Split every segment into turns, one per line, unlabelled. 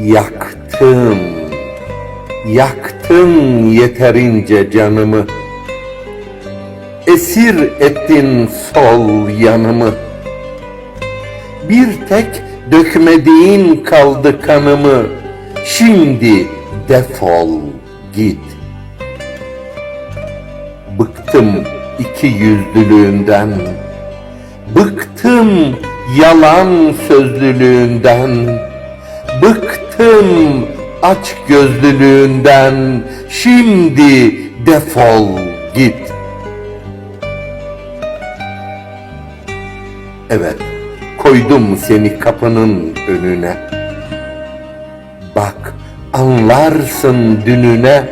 Yaktın, yaktın yeterince canımı. Esir ettin sol yanımı. Bir tek dökmediğin kaldı kanımı. Şimdi defol git. Bıktım iki yüzlülüğünden. Bıktım yalan sözlülüğünden. Bıktım aç gözlülüğünden. Şimdi defol git. Evet, koydum seni kapının önüne. Bak, anlarsın dününe.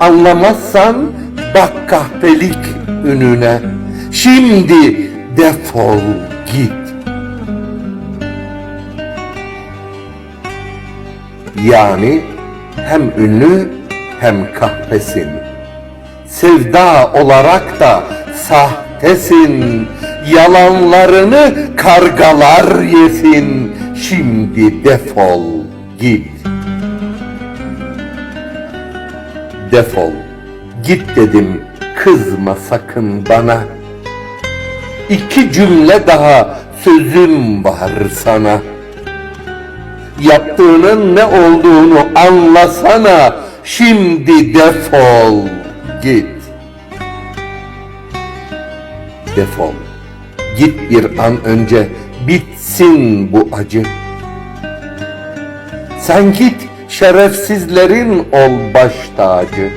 Anlamazsan bak kahpelik ününe. Şimdi defol git. Yani hem ünlü hem kahpesin. Sevda olarak da sahtesin. Yalanlarını kargalar yesin. Şimdi defol git. Defol. Git dedim. Kızma sakın bana. İki cümle daha sözüm var sana. Yaptığının ne olduğunu anlasana. Şimdi defol git. Defol. Git bir an önce bitsin bu acı. Sen git şerefsizlerin ol baş tacı.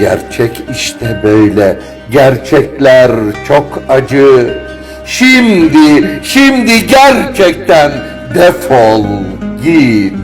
Gerçek işte böyle. Gerçekler çok acı. Şimdi, şimdi gerçekten defol git.